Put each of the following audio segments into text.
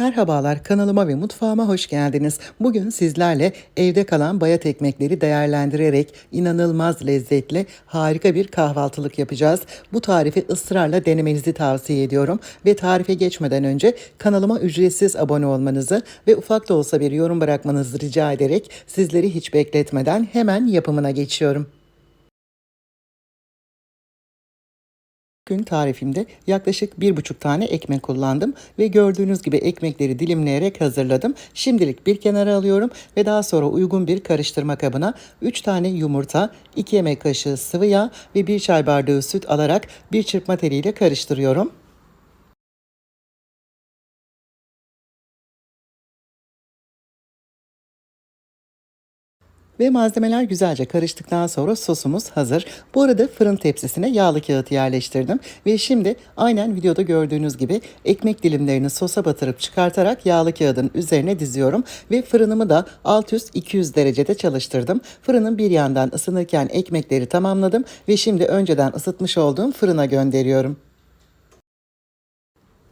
Merhabalar kanalıma ve mutfağıma hoş geldiniz. Bugün sizlerle evde kalan bayat ekmekleri değerlendirerek inanılmaz lezzetli harika bir kahvaltılık yapacağız. Bu tarifi ısrarla denemenizi tavsiye ediyorum ve tarife geçmeden önce kanalıma ücretsiz abone olmanızı ve ufak da olsa bir yorum bırakmanızı rica ederek sizleri hiç bekletmeden hemen yapımına geçiyorum. Gün tarifimde yaklaşık bir buçuk tane ekmek kullandım ve gördüğünüz gibi ekmekleri dilimleyerek hazırladım. Şimdilik bir kenara alıyorum ve daha sonra uygun bir karıştırma kabına 3 tane yumurta, 2 yemek kaşığı sıvı yağ ve 1 çay bardağı süt alarak bir çırpma teliyle karıştırıyorum. Ve malzemeler güzelce karıştıktan sonra sosumuz hazır. Bu arada fırın tepsisine yağlı kağıt yerleştirdim. Ve şimdi aynen videoda gördüğünüz gibi ekmek dilimlerini sosa batırıp çıkartarak yağlı kağıdın üzerine diziyorum. Ve fırınımı da alt üst 200 derecede çalıştırdım. Fırının bir yandan ısınırken ekmekleri tamamladım. Ve şimdi önceden ısıtmış olduğum fırına gönderiyorum.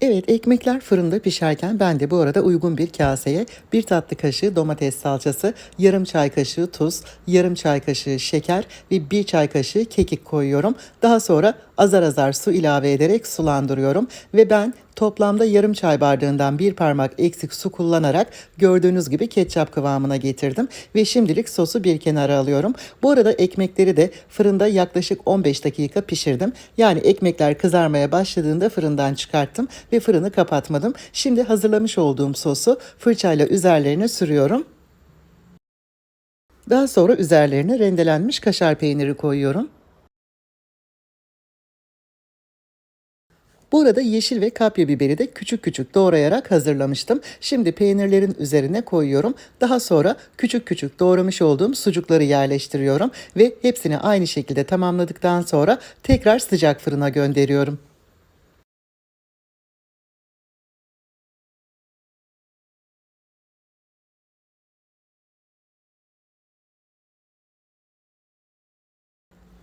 Evet ekmekler fırında pişerken ben de bu arada uygun bir kaseye bir tatlı kaşığı domates salçası, yarım çay kaşığı tuz, yarım çay kaşığı şeker ve bir çay kaşığı kekik koyuyorum. Daha sonra azar azar su ilave ederek sulandırıyorum ve ben toplamda yarım çay bardağından bir parmak eksik su kullanarak gördüğünüz gibi ketçap kıvamına getirdim ve şimdilik sosu bir kenara alıyorum. Bu arada ekmekleri de fırında yaklaşık 15 dakika pişirdim. Yani ekmekler kızarmaya başladığında fırından çıkarttım ve fırını kapatmadım. Şimdi hazırlamış olduğum sosu fırçayla üzerlerine sürüyorum. Daha sonra üzerlerine rendelenmiş kaşar peyniri koyuyorum. Burada yeşil ve kapya biberi de küçük küçük doğrayarak hazırlamıştım. Şimdi peynirlerin üzerine koyuyorum. Daha sonra küçük küçük doğramış olduğum sucukları yerleştiriyorum ve hepsini aynı şekilde tamamladıktan sonra tekrar sıcak fırına gönderiyorum.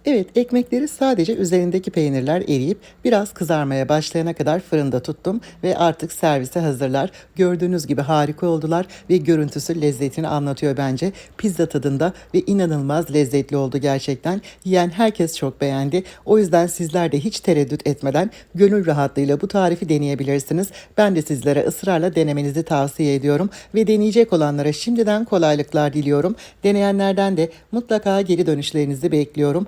Evet ekmekleri sadece üzerindeki peynirler eriyip biraz kızarmaya başlayana kadar fırında tuttum ve artık servise hazırlar. Gördüğünüz gibi harika oldular ve görüntüsü lezzetini anlatıyor bence. Pizza tadında ve inanılmaz lezzetli oldu gerçekten. Yiyen herkes çok beğendi. O yüzden sizler de hiç tereddüt etmeden gönül rahatlığıyla bu tarifi deneyebilirsiniz. Ben de sizlere ısrarla denemenizi tavsiye ediyorum ve deneyecek olanlara şimdiden kolaylıklar diliyorum. Deneyenlerden de mutlaka geri dönüşlerinizi bekliyorum.